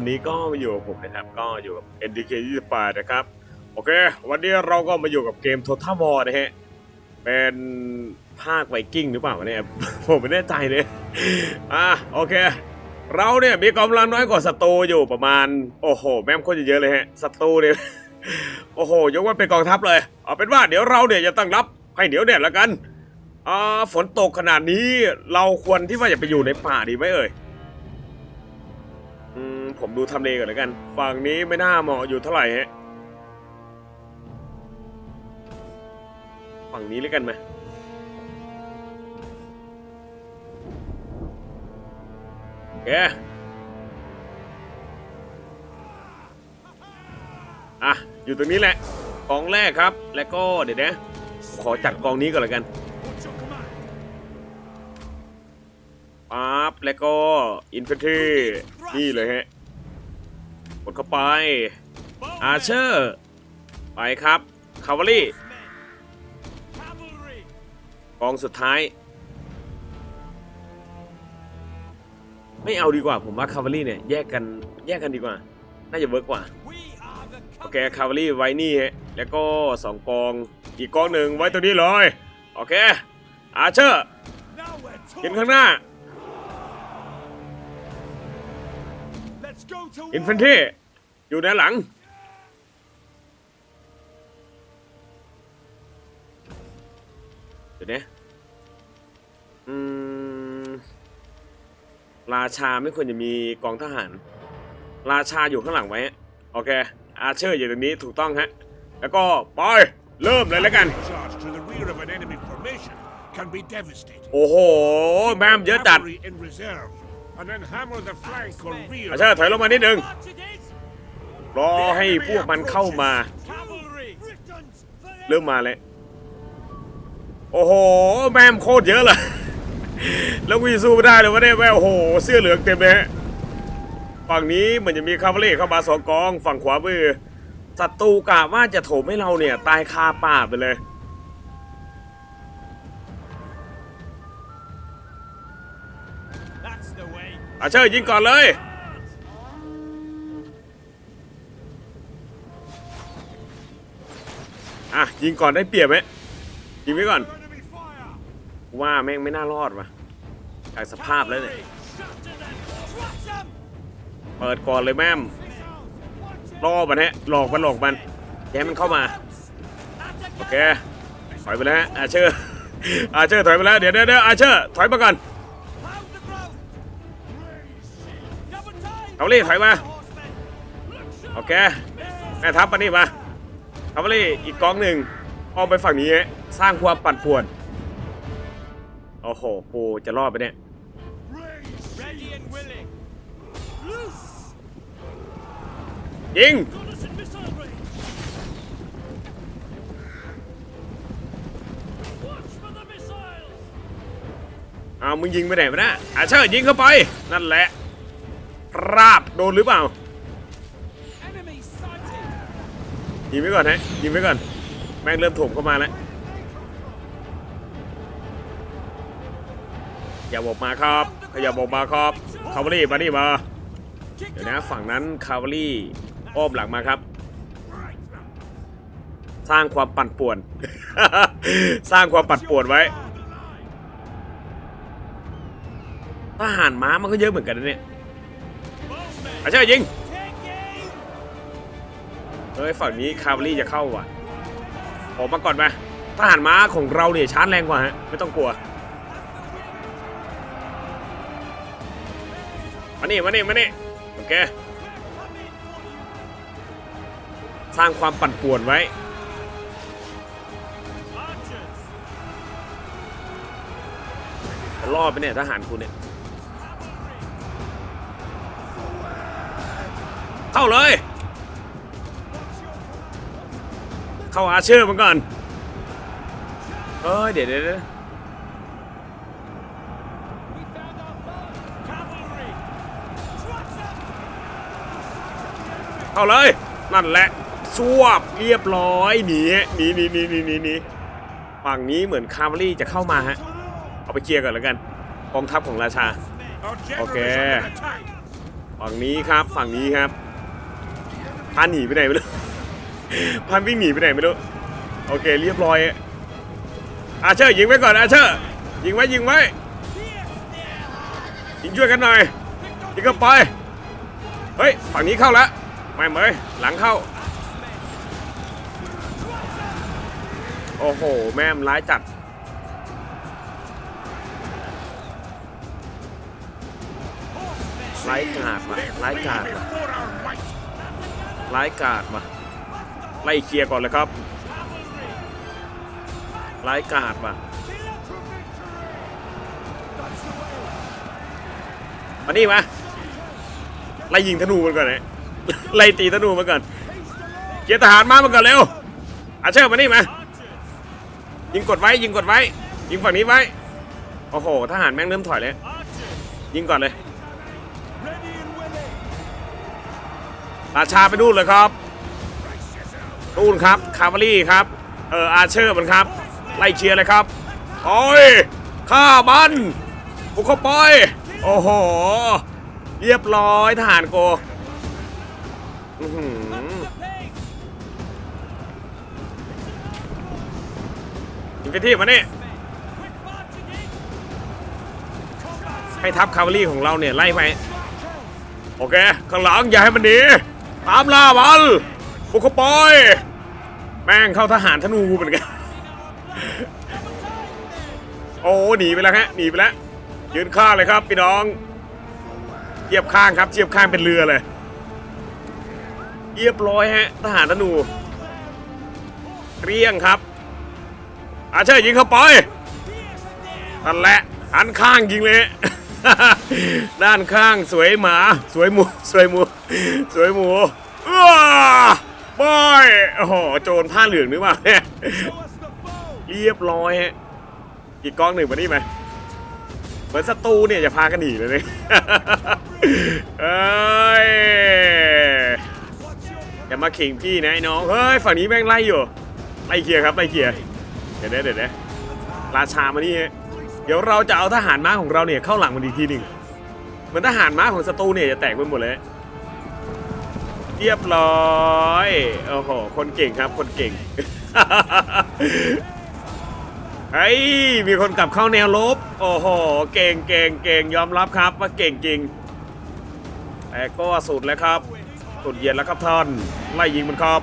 วันนี้ก็มาอยู่กับผมนะครับ ก็อยู่กับ NDK 28นะครับ โอเค วันนี้เราก็มาอยู่กับเกม Total War นะฮะ เป็นภาคไวกิ้งหรือเปล่าเนี่ย ผมไม่แน่ใจเลย อะ โอเค เราเนี่ยมีกำลังน้อยกว่าศัตรูอยู่ประมาณ โอ้โห แม่งโคตรเยอะเลยฮะ ศัตรูเนี่ย โอ้โห ยกว่าเป็นกองทัพเลย เอาเป็นว่าเดี๋ยวเราเนี่ยจะตั้งรับให้เดี๋ยวเนี่ยละกัน อ่า ฝนตกขนาดนี้ เราควรที่ว่าจะไปอยู่ในป่าดีไหมเอ่ย ผมดูทำเลก่อนแล้วกัน ฝั่งนี้ไม่น่าเหมาะอยู่เท่าไหร่ฮะ ฝั่งนี้เลยกันไหมโอเคอะ อยู่ตรงนี้แหละกองแรกครับ แล้วก็เดี๋ยวนะ ขอจัดกองนี้ก่อนแล้วกันปั๊บแล้วก็อินฟ a นทรีนี่เลยฮะ เข้าไป อาเชอร์ ไปครับ คาวารีกองสุดท้าย ไม่เอาดีกว่าผมว่าคาวารีเนี่ยแยกกันแยกกันดีกว่า น่าจะเวิร์กกว่า โอเคคาวารีไว้นี่ฮะ แล้วก็สองกอง อีกกองหนึ่งไว้ตรงนี้เลย โอเค อาเชอร์ยืนข้างหน้าอินฟันทรี อยู่ด้านหลัง เดี๋ยวนะอืม ราชาไม่ควรจะมีกองทหาร ราชาอยู่ข้างหลังไว้ โอเค อาเชอร์อยู่ตรงนี้ถูกต้องฮะ แล้วก็ไปเริ่มเลยแล้วกัน Charge to the rear of an enemy formation can be devastating. โอ้โห แม่มเยอะจัด Cavalry in reserve, and then hammer the flank or rear. อาเชอร์ถอยลงมานิดนึง รอให้พวกมันเข้ามา เริ่มมาเลยโอ้โห แม่มโคตรเยอะเลยแล้วกูจะสู้ไม่ได้เลยวะเนี่ยแม่โอ้โห เสื้อเหลืองเต็มเลยฝั่งนี้เหมือนจะมีคาร์เวเข้ามาสองกอง ฝั่งขวามือศัตรูกะว่าจะโถมให้เราเนี่ย ตายคาป่าไปเลย อาเชอร์ยิงก่อนเลย อะยิงก่อนได้เปรียบไหมยิงไว้ก่อนว่าแม่งไม่น่ารอดว่ะจากสภาพแล้วเนี่ยเปิดก่อนเลยแม่มล่อมันฮะหลอกมันหลอกมันอย่าให้มันเข้ามาโอเคถอยไปแล้วฮะอาเชอร์อาเชอร์ถอยไปแล้วเดี๋ยวเดี๋ยวเดี๋ยวอาเชอร์ถอยมาก่อนเอาลี่ถอยมาโอเคแม่ทัพมานี่มาาร์เวลี่อีกกองหนึ่งอ้อมไปฝั่งนี้สร้างความปั่นป่วนโอ้โหกูจะรอดไปเนี่ยยิงเอามึงยิงไปไหนมานะอาเชอร์ยิงเข้าไป นั่นแหละราบโดนหรือเปล่า ยิงไว้ก่อนฮะยิงไว้ก่อน แม่งเริ่มถมเข้ามาแล้ว อย่าบอกมาครับ อย่าบอกมาครับ คาวารี่มานี่มา เดี๋ยวนะ ฝั่งนั้นคาวารี่อ้อมหลังมาครับ สร้างความปั่นป่วน สร้างความปั่นป่วนไว้ทหารม้ามันก็เยอะเหมือนกันนะเนี่ยอาเชอร์ยิง เฮ้ยฝั่งนี้คาวารี่จะเข้าว่ะออกมาก่อนไหมทหารม้าของเราเนี่ยชาร์จแรงกว่าฮะไม่ต้องกลัวมานี่มานี่มานี่โอเคสร้างความปั่นป่วนไว้จะรอดไปเนี่ยทหารคุณเนี่ย เข้าเลย เข้าอาเชอร์มันก่อนเอ้ยเดี๋ยวเดี๋ยวเข้าเลย นั่นแหละสวบเรียบร้อยหนีหนีหนีหนีหนีหนีหนีฝั่งนี้เหมือนคาร์วารี่จะเข้ามาฮะ เอาไปเคลียร์ก่อนแล้วกันกองทัพของราชา Our general Okay. is under attack. ฝั่งนี้ครับฝั่งนี้ครับพันหนีไปไหนไม่รู้ พันวิ่งหนีไปไหนไม่รู้ โอเคเรียบร้อยอาเชอร์ยิงไว้ก่อนอาเชอร์ยิงไว้ยิงไว้ยิงช่วยกันหน่อยยิงเข้าไป เฮ้ยฝั่งนี้เข้าแล้วไม่เหมยหลังเข้า โอ้โห แม่มร้ายจัดร้ายกาดว่ะร้ายกาดว่ะร้ายกาดว่ะ ไล่เคลียร์ก่อนเลยครับร้ายกาดว่ะมานี่มาไล่ยิงธนูมันก่อนเลยไล่ตีธนูมันก่อนเกียร์ทหารมามันก่อนเร็วอาเชอร์มานี่มายิงกดไว้ยิงกดไว้ ยิงฝั่งนี้ไว้โอ้โหทหารแม่งเริ่มถอยเลย ยิงก่อนเลยราชาไปดูเลยครับ ดูนครับคาร์บารี่ครับ เอออาเชอร์มันครับ ไล่เชียร์เลยครับโอ้ยฆ่ามันบุกเข้าไปโอ้โห เรียบร้อยทหารโกอื้อหือยิงไปที่มานี่ให้ทัพคาร์บารี่ของเราเนี่ย ไล่ไป โอเค ข้างหลังอย่าให้มันหนี ตามล่ามันบุกเข้าไป แม่งเข้าทหารธนูเหมือนกัน โอ้หนีไปแล้วฮะหนีไปแล้วยืนข้างเลยครับพี่น้องเทียบข้างครับเทียบข้างเป็นเรือเลยเรียบร้อยฮะทหารธนูเกลี้ยงครับอาเชอร์ยิงเข้าไปนั่นแหละหันข้างยิงเลย ด้านข้างสวยหมา สวยหมู สวยหมู สวยหมูอ้า บอยโอ้โหโจรผ้าเหลืองนึกว่าเนี่ยเรียบร้อยฮะอีกกล้องหนึ่งมานี่ไหมเหมือนศัตรูเนี่ยจะพากันหนีเลยเนี่ยเอ้ยอย่ามาขิงพี่นะไอ้น้องเฮ้ยฝั่งนี้แม่งไล่อยู่ไล่เคียร์ครับไล่เคียร์เดี๋ยวนะเดี๋ยวนะราชามานี่ฮะเดี๋ยวเราจะเอาทหารม้าของเราเนี่ยเข้าหลังมันอีกทีหนึ่งเหมือนทหารม้าของศัตรูเนี่ยจะแตกไปหมดเลย เรียบร้อยโอ้โหคนเก่งครับคนเก่งเฮ้มีคนกลับเข้าแนวลบ โอ้โห เก่งเก่งเก่งยอมรับครับว่าเก่งจริงแต่ก็สุดแล้วครับสุดเย็นแล้วครับท่านไล่ยิงมันครับ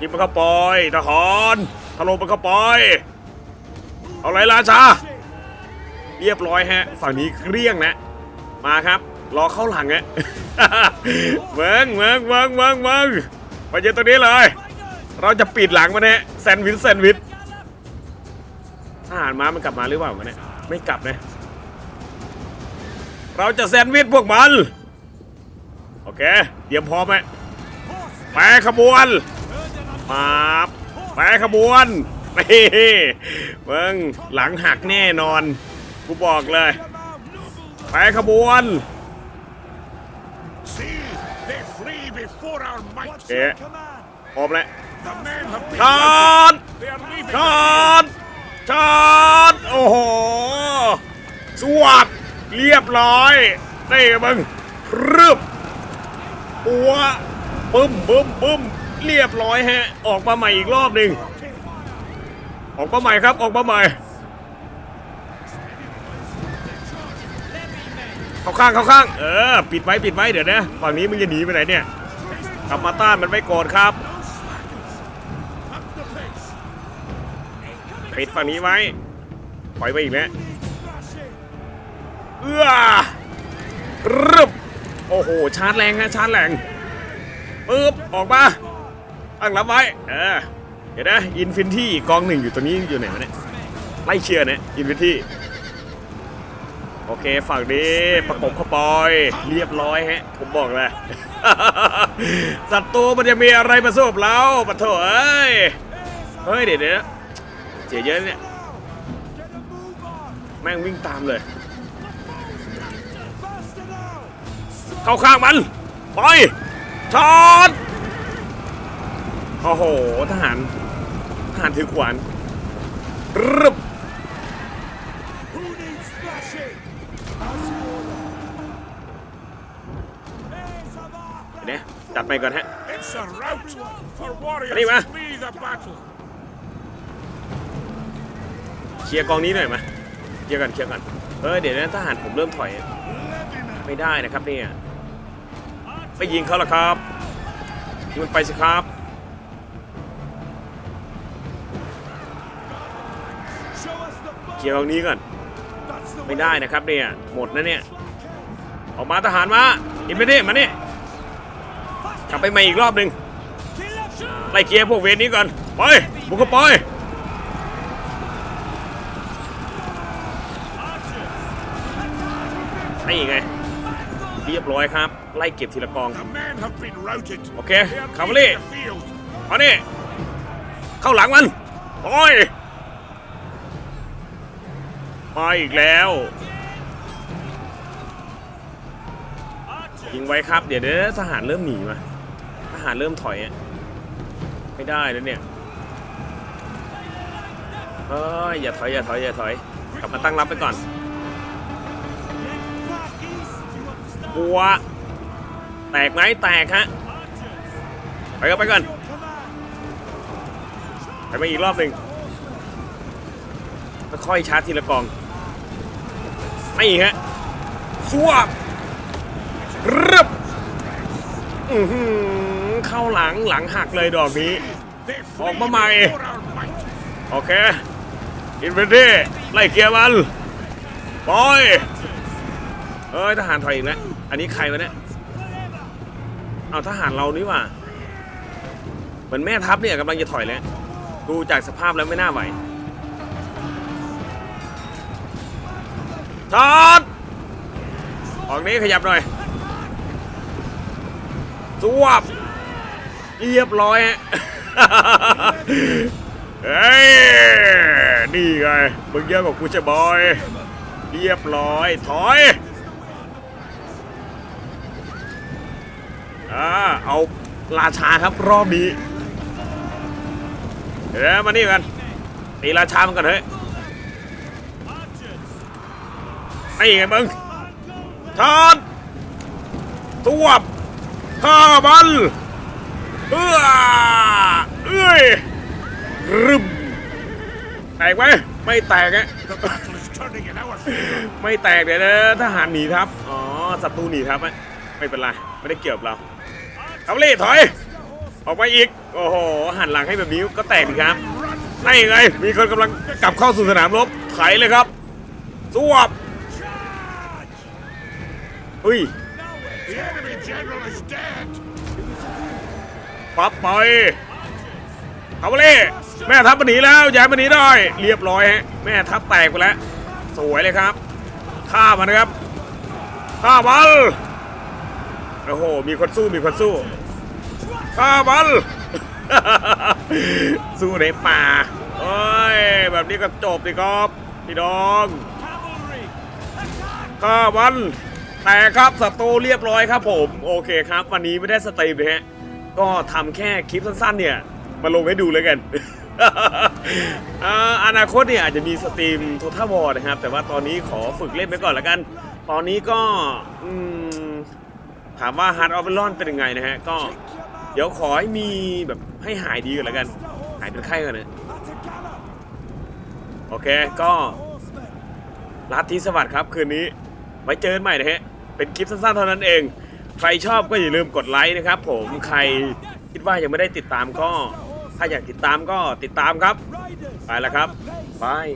ยิงมันเข้าไปทหารถล่มมันเข้าไปเอาไรราชาเรียบร้อยฮะ ฝั่งนี้เกลี้ยงนะมาครับ รอเข้าหลังฮะเมืองเมืองเมืองเมืองเมืองมาเจอตัวนี้เลย เราจะปิดหลังมันเนี่ยแซนวิชแซนวิชทหารม้ามันกลับมาหรือเปล่าวะเนี่ยไม่กลับนะ เราจะแซนวิชพวกมัน โอเคเตรียมพร้อมไหมแปรขบวนมาแปรขบวนนี่มึงหลังหักแน่นอนกูบอกเลยแปรขบวน โอเค command? พร้อมแล้ว The men have been ชาร์จ They are leaving. ชาร์จชาร์จโอ้โหสวัสดเรียบร้อยนี่มึงรึบปัวบึ้มบึ้มบึ้มเรียบร้อยฮะ ออกมาใหม่อีกรอบหนึ่งออกมาใหม่ครับออกมาใหม่เข้าข้างเข้าข้างเออปิดไว้ปิดไว้เดี๋ยวนะฝั่งนี้มึงจะหนีไปไหนเนี่ย กลับมาต้านมันไม่โกรธครับปิดฝั่งนี้ไว้ปล่อยไปอีกแล้วเอื้อรึบโอ้โห ชาร์จแรงฮะชาร์จแรงปึ๊บออกมาตั้งรับไว้ เออ เดี๋ยวนะอินฟินที่กองหนึ่งอยู่ตัวนี้อยู่ไหนวะเนี่ยไล่เชียร์เนี่ยอินฟินที่ โอเคฝั่งนี้ประกบเข้าไปเรียบร้อยฮะ ผมบอกเลยศัตรูมันจะมีอะไรมาสู้กับเราปะโถเอ้ยเฮ้ยเดี๋ยวเดี๋ยวเสียเยอะเนี่ยแม่งวิ่งตามเลย เข้าข้างมันไปช็อตโอ้โหทหารทหารถือขวานรึ ไปก่อนฮะ It's a rout for warriors Arriba. to flee the battle. เคลียร์กองนี้หน่อยมาเคลียร์กันเคลียร์กันเออเดี๋ยวนะทหารผมเริ่มถอยอะไม่ได้นะครับเนี่ยไปยิงเขาละครับยิงมันไปสิครับ Show us the เค boat. ลียร์กองนี้ก่อน That's the ไม่ way. ได้นะครับเนี่ยหมดนะเนี่ยออกมาทหารมาอินไปดิมานี่ กลับไปใหม่อีกรอบหนึ่งไล่เคลียร์พวกเวรนี้ก่อนไปบุกเข้าไปนี่ไงเรียบร้อยครับ ไล่เก็บทีละกอง The men have been routed. Okay, They are cavalry. leaving the field. มานี่เข้าหลังมันโอ้ยมาอีกแล้ว ยิงไว้ครับ เดี๋ยวเดี๋ยวทหารเริ่มหนีมาท หารเริ่มถอยอะไม่ได้แล้วเนี่ยเอ้ยอย่าถอยอย่าถอยอย่าถอยกลับมาตั้งรับไปก่อนบัวแตกไหมแตกฮะไปกันไปก่อนไปมาอีกรอบหนึ่งค่อยชาร์จทีละกองไม่ฮะสวบรึบอื้อหือ เข้าหลังหลังหักเลยดอกนี้ They Oh, flee mama. before our might. โอเค อินเวนดี้ไล่เกียร์มันปอยเอ้ยทหารถอยอีกแล้ว อันนี้ใครวะเนี่ย เอาทหารเรานี่หว่าเหมือนแม่ทัพเนี่ยกำลังจะถอยแล้ว ดูจากสภาพแล้วไม่น่าไหวจอดออกนี้ขยับหน่อยสวบ เรียบร้อยฮะเฮ้ยนี่ไงมึงเยอะกว่ากูจะบอย เรียบร้อยถอยอ่าเอาราชาครับรอบนี้เดี๋ยวมานี่กันตีราชามันกันเฮ้ยไอ้ไงมึงทานตัวบข้ามัน เอื้อเอ้ยรึมแตกไหมไม่แตกอะ The battle is turning in our favor. ไม่แตกเดี๋ยวนะทหารหนีทับอ๋อศัตรูหนีทับอะไม่เป็นไรไม่ได้เกี่ยวกับเราเอาเลยถอย ออกไปอีก โอ้โหหันหลังให้แบบนี้ก็แตกดีครับนี่ไงมีคนกำลังกลับเข้าสู่สนามรบไถเลยครับสวบเฮ้ย The enemy general is dead. ปั๊บไปเอาไปเลยแม่ทัพมันหนีแล้วย้ายมันหนีได้เรียบร้อยฮะแม่ทัพแตกไปแล้ว สวยเลยครับฆ่ามันนะครับฆ่ามันโอ้โหมีคนสู้มีคนสู้ฆ่ามันสู้ในป่าเอ้ยแบบนี้ก็จบดิครับพี่น้องฆ่ามันแต่ครับศัตรูเรียบร้อยครับผม โอเคครับ วันนี้ไม่ได้สตรีมเลยฮะ ก็ทำแค่คลิปสั้นๆเนี่ย มาลงให้ดูเลยกัน อ่าอนาคตเนี่ยอาจจะมีสตรีมทท a l วอร์นะครับ แต่ว่าตอนนี้ขอฝึกเล่นไปก่อนละกัน ตอนนี้ก็อืมถามว่า Hard of Iron เป็นยังไงนะฮะ ก็เดี๋ยวขอให้มีแบบให้หายดีก่อนละกัน หายเป็นไข้ก่อนนะโอเคก็ Horsemen. ลัทธิสวัสดิ์ครับคืนนี้ไว้เจอกันใหม่นะฮะ เป็นคลิปสั้นๆเท่านั้นเอง ใครชอบก็อย่าลืมกดไลค์นะครับ ผมใครคิดว่ายังไม่ได้ติดตามก็ ถ้าอยากติดตามก็ติดตามครับ ไปแล้วครับบาย